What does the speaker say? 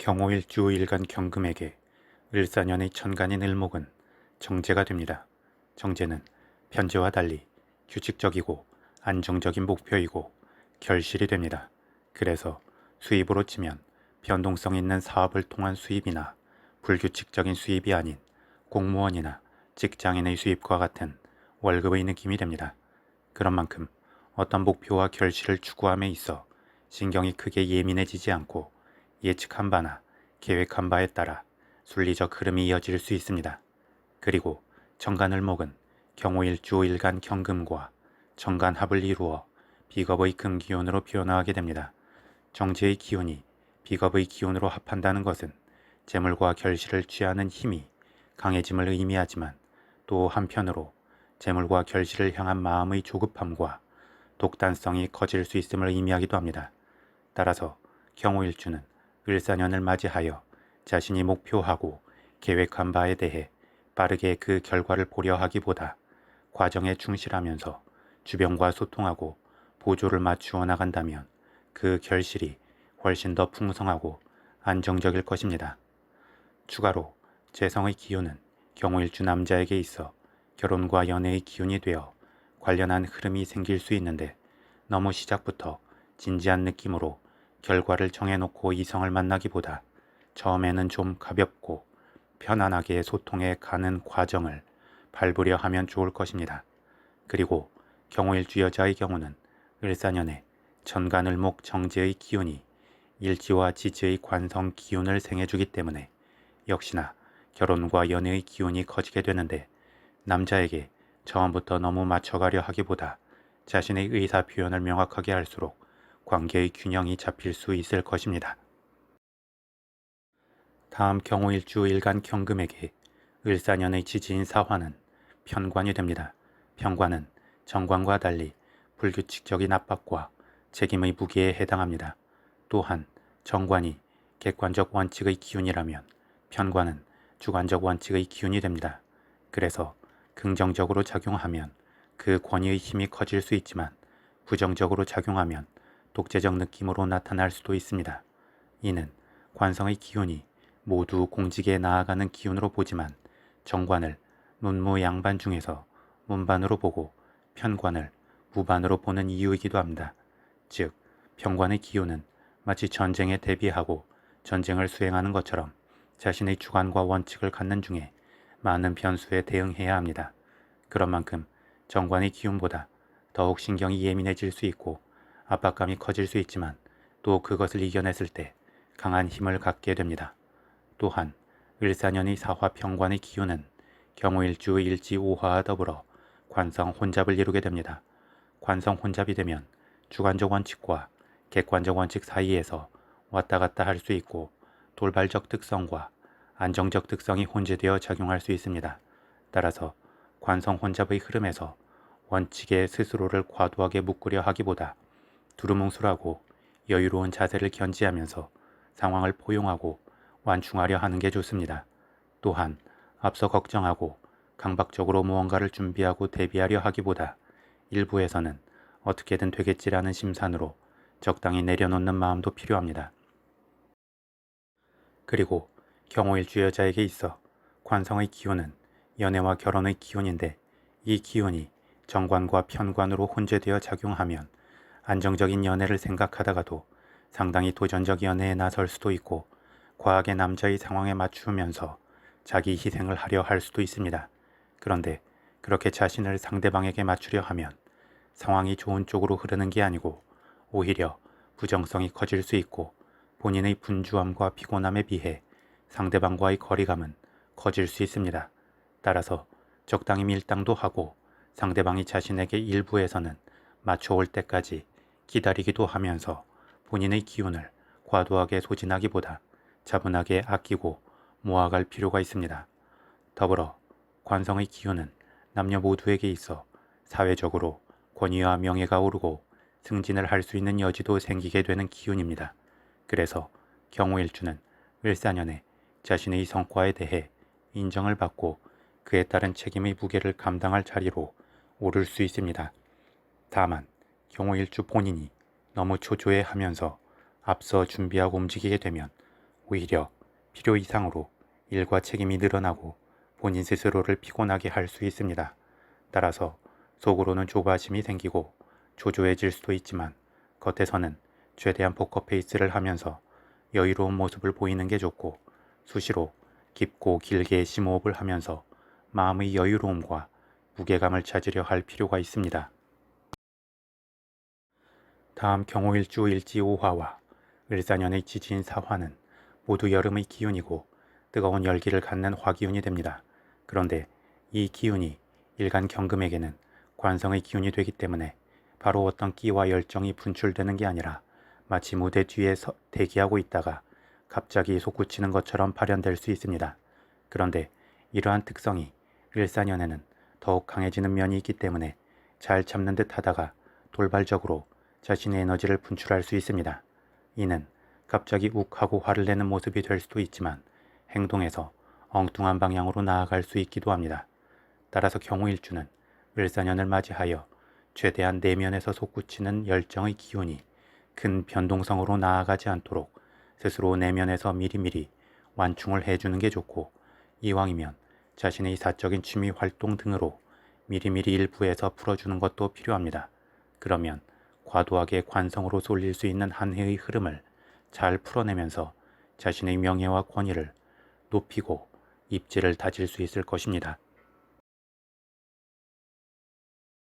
경호일주 일간 경금에게 을사년의 천간인 을목은 정제가 됩니다. 정제는 편제와 달리 규칙적이고 안정적인 목표이고 결실이 됩니다. 그래서 수입으로 치면 변동성 있는 사업을 통한 수입이나 불규칙적인 수입이 아닌 공무원이나 직장인의 수입과 같은 월급의 느낌이 됩니다. 그런 만큼 어떤 목표와 결실을 추구함에 있어 신경이 크게 예민해지지 않고 예측한 바나 계획한 바에 따라 순리적 흐름이 이어질 수 있습니다. 그리고 정간을 목은 경호일 주 일간 경금과 정간합을 이루어 비겁의 금기운으로 변화하게 됩니다. 정제의 기운이 비겁의 기운으로 합한다는 것은 재물과 결실을 취하는 힘이 강해짐을 의미하지만 또 한편으로 재물과 결실을 향한 마음의 조급함과 독단성이 커질 수 있음을 의미하기도 합니다. 따라서 경호일주는 을사년을 맞이하여 자신이 목표하고 계획한 바에 대해 빠르게 그 결과를 보려 하기보다 과정에 충실하면서 주변과 소통하고 보조를 맞추어 나간다면 그 결실이 훨씬 더 풍성하고 안정적일 것입니다. 추가로 재성의 기운은 경호일주 남자에게 있어 결혼과 연애의 기운이 되어 관련한 흐름이 생길 수 있는데 너무 시작부터 진지한 느낌으로 결과를 정해놓고 이성을 만나기보다 처음에는 좀 가볍고 편안하게 소통해 가는 과정을 밟으려 하면 좋을 것입니다. 그리고 경호일주 여자의 경우는 을사년에 천간을목 정제의 기운이 일지와 지지의 관성 기운을 생해주기 때문에 역시나 결혼과 연애의 기운이 커지게 되는데 남자에게 처음부터 너무 맞춰가려 하기보다 자신의 의사 표현을 명확하게 할수록 관계의 균형이 잡힐 수 있을 것입니다. 다음 경호일주 일간 경금에게 을사년의 지지인 사화는 편관이 됩니다. 편관은 정관과 달리 불규칙적인 압박과 책임의 무게에 해당합니다. 또한 정관이 객관적 원칙의 기운이라면 편관은 주관적 원칙의 기운이 됩니다. 그래서 긍정적으로 작용하면 그 권위의 힘이 커질 수 있지만 부정적으로 작용하면 독재적 느낌으로 나타날 수도 있습니다. 이는 관성의 기운이 모두 공직에 나아가는 기운으로 보지만 정관을 문무 양반 중에서 문반으로 보고 편관을 무반으로 보는 이유이기도 합니다. 즉, 편관의 기운은 마치 전쟁에 대비하고 전쟁을 수행하는 것처럼 자신의 주관과 원칙을 갖는 중에 많은 변수에 대응해야 합니다. 그런 만큼 정관의 기운보다 더욱 신경이 예민해질 수 있고 압박감이 커질 수 있지만 또 그것을 이겨냈을 때 강한 힘을 갖게 됩니다. 또한 을사년의 사화 평관의 기운은 경호일주 일지 오화와 더불어 관성 혼잡을 이루게 됩니다. 관성 혼잡이 되면 주관적 원칙과 객관적 원칙 사이에서 왔다 갔다 할 수 있고 돌발적 특성과 안정적 특성이 혼재되어 작용할 수 있습니다. 따라서 관성 혼잡의 흐름에서 원칙에 스스로를 과도하게 묶으려 하기보다 두루뭉술하고 여유로운 자세를 견지하면서 상황을 포용하고 완충하려 하는 게 좋습니다. 또한 앞서 걱정하고 강박적으로 무언가를 준비하고 대비하려 하기보다 일부에서는 어떻게든 되겠지라는 심산으로 적당히 내려놓는 마음도 필요합니다. 그리고 경호일 주 여자에게 있어 관성의 기운은 연애와 결혼의 기운인데 이 기운이 정관과 편관으로 혼재되어 작용하면 안정적인 연애를 생각하다가도 상당히 도전적 연애에 나설 수도 있고 과하게 남자의 상황에 맞추면서 자기 희생을 하려 할 수도 있습니다. 그런데 그렇게 자신을 상대방에게 맞추려 하면 상황이 좋은 쪽으로 흐르는 게 아니고 오히려 부정성이 커질 수 있고 본인의 분주함과 피곤함에 비해 상대방과의 거리감은 커질 수 있습니다. 따라서 적당히 밀당도 하고 상대방이 자신에게 일부에서는 맞춰올 때까지 기다리기도 하면서 본인의 기운을 과도하게 소진하기보다 차분하게 아끼고 모아갈 필요가 있습니다. 더불어 관성의 기운은 남녀 모두에게 있어 사회적으로 권위와 명예가 오르고 승진을 할 수 있는 여지도 생기게 되는 기운입니다. 그래서 경호일주는 을사년에 자신의 성과에 대해 인정을 받고 그에 따른 책임의 무게를 감당할 자리로 오를 수 있습니다. 다만 경호일주 본인이 너무 초조해 하면서 앞서 준비하고 움직이게 되면 오히려 필요 이상으로 일과 책임이 늘어나고 본인 스스로를 피곤하게 할 수 있습니다. 따라서 속으로는 조바심이 생기고 조조해질 수도 있지만 겉에서는 최대한 포커페이스를 하면서 여유로운 모습을 보이는 게 좋고 수시로 깊고 길게 심호흡을 하면서 마음의 여유로움과 무게감을 찾으려 할 필요가 있습니다. 다음 경호일주 일지 5화와 을사년의 지지인 사화는 모두 여름의 기운이고 뜨거운 열기를 갖는 화기운이 됩니다. 그런데 이 기운이 일간 경금에게는 관성의 기운이 되기 때문에 바로 어떤 끼와 열정이 분출되는 게 아니라 마치 무대 뒤에 서 대기하고 있다가 갑자기 솟구치는 것처럼 발현될 수 있습니다. 그런데 이러한 특성이 일사년에는 더욱 강해지는 면이 있기 때문에 잘 참는 듯 하다가 돌발적으로 자신의 에너지를 분출할 수 있습니다. 이는 갑자기 욱하고 화를 내는 모습이 될 수도 있지만 행동에서 엉뚱한 방향으로 나아갈 수 있기도 합니다. 따라서 경우일주는 을사년을 맞이하여 최대한 내면에서 솟구치는 열정의 기운이 큰 변동성으로 나아가지 않도록 스스로 내면에서 미리미리 완충을 해주는 게 좋고 이왕이면 자신의 사적인 취미 활동 등으로 미리미리 일부에서 풀어주는 것도 필요합니다. 그러면 과도하게 관성으로 쏠릴 수 있는 한 해의 흐름을 잘 풀어내면서 자신의 명예와 권위를 높이고 입지를 다질 수 있을 것입니다.